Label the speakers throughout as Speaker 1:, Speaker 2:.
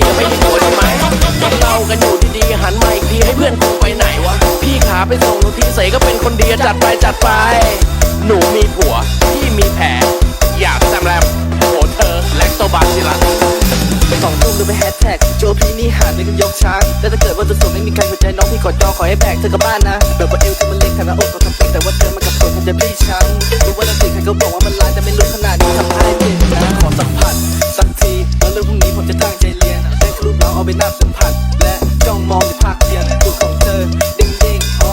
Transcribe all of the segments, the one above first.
Speaker 1: ีจะไม่มีผัวใช่ไหมเรากันอยู่ดีๆหันมาอีกทีให้เพื่อนกูไปไหนวะ พี่ขาไปส่งหนูทีเสยก็เป็นคนดีจัดไปจัดไป หนูมีผัว พี่มีแผลอยากแซมแรมโหเธอแลคโตบาซิลัส
Speaker 2: สองทุ่มดูไปแฮชแท็กโจพี่นี่หาไม่กันยกช้างแต่ถ้าเกิดว่าจะส่งไม่มีใครสนใจน้องพี่ขอจองขอให้แบกเธอกลับบ้านนะแบบว่าเอวเธอมันเล็กขนาดอกก็ทำเป็นแต่ว่าเธอมากับผมมันจะพี่ช้ำรู้ว่านักสิ่งใครก็บอกว่ามันร้ายแต่ไม่รู้ข ไปน่าสัมผัสและจ้องมองในภาคเรียนตัวของเธอดิ้งดิ้งฮอ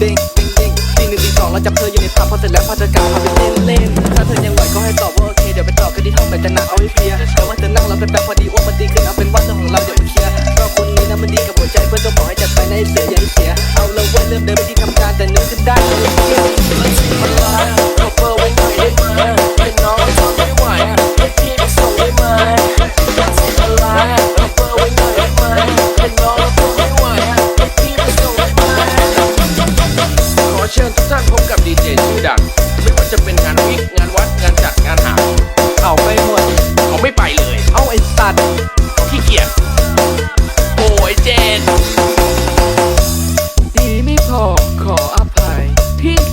Speaker 2: ดิ้งดิ้งดิ้งดิ้งหนึ่งดิ้งสองแล้วจับเธออยู่ในภาพพอเสร็จแล้วพาเธอกลับมาเป็นเล่นเล่นถ้าเธอยังไหวก็ให้ตอบว่าโอเคเดี๋ยวไปต่อกันที่ห้องแต่จะนั่งเอาให้เพียแต่ว่าจะนั่งรับกันแบบพอดีอ้วนมันดีขึ้นเอาเป็นว่าเรื่องของเราอย่ามาเคลียร์เพราะคนนี้นะมันดีกับหัวใจเพื่อนต้องบอกให้จัดไปในเสือ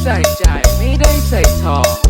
Speaker 3: ใส่ใจไม่ได้ใส่ทอง